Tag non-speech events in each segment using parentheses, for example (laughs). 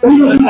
等 (laughs) 一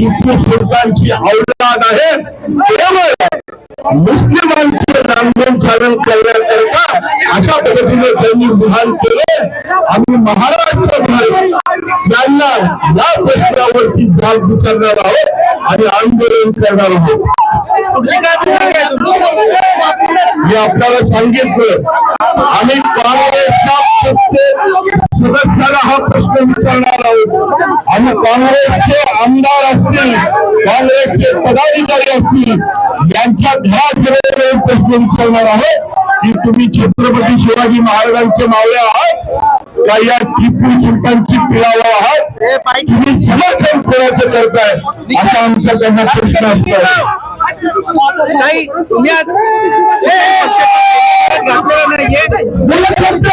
ही टिपू सुलतानची औलाद आहे केवळ मुस्लिमांचे नामधन चालन करण्याकरता अशा पद्धतीने त्यांनी विधान केले आम्ही महाराष्ट्रभर त्यांना या प्रश्नावरती जाग विचारणार आहोत आणि आंदोलन करणार आहोत मी आपल्याला सांगितलं आम्ही काँग्रेसच्या प्रत्येक सदस्याला हा प्रश्न विचारणार आहोत आणि काँग्रेसचे आमदार असतील काँग्रेसचे पदाधिकारी असतील यांच्या घरासमोर प्रश्न विचारणार आहोत की तुम्ही छत्रपती शिवाजी महाराजांचे मावळे आहात का या टिपू सुलतानची पिळावं आहात तुम्ही समर्थन कोणाचं करताय असा आमचा त्यांना प्रश्न असतो नाही तुम्ही आज नाहीये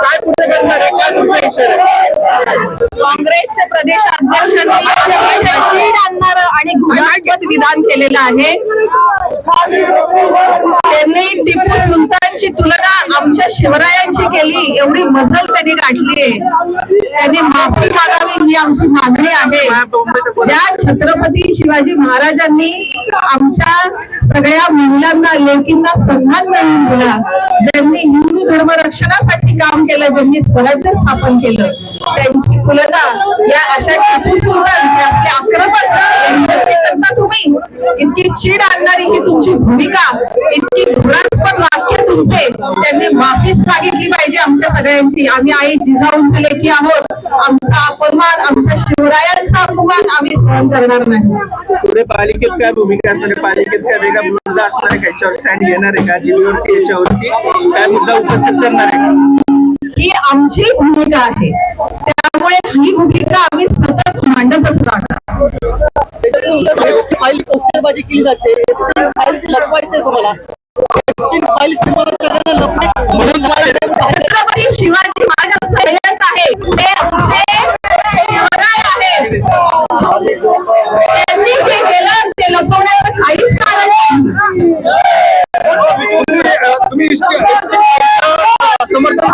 काय कुठे करणार आहे? काय कुठे काँग्रेसचे प्रदेश अध्यक्षांनी आणणार आणि घृणास्पद विधान केलेलं आहे. त्यांनी टिपू सुलतानची तुलना आमच्या शिवरायांची केली एवढी मजल त्यांनी गाठली आहे. त्यांनी माफी मागा ही आमची मागणी आहे. ज्या छत्रपती शिवाजी महाराजांनी आमच्या सगळ्या महिलांना लेकींना सन्मान मिळवून दिला. ज्यांनी हिंदू धर्म रक्षणासाठी काम केलं ज्यांनी स्वराज्य स्थापन केलं त्यांची तुलना या अशा टिपू सुलतान हे आक्रमक तुम्ही. इतकी चीड आणणारी ही तुमची भूमिका इतकी घृणास्पद वाक्य तुमचे. त्यांनी माफीच मागितली पाहिजे आमच्या सगळ्यांची. आम्ही आई जिजाऊंचे लेखी आहोत. आमचा अपमान आमच्या शिवरायांचा अपमान आम्ही सहन करणार नाही. पुढे पालिकेत काय भूमिका असणार आहे? पालिकेत काय वेगळा मुद्दा असणार आहे? का याच्यावर स्टँड घेणार आहे का? दिल्लीवरती याच्यावरती काय मुद्दा उपस्थित करणार आहे? का ही आमची भूमिका आहे. त्यामुळे ही भूमिका आम्ही सतत मांडतच राहणार. फाईल पोस्टरबाजी केली जाते. फाईल लपवायचे तुम्हाला. छत्रपती शिवाजी महाराज सैन्यात आहे. ते आमचे शिवराय आहेत त्यांनी जे केलं ते लपवण्याचं काहीच कारण तुम्ही समर्थन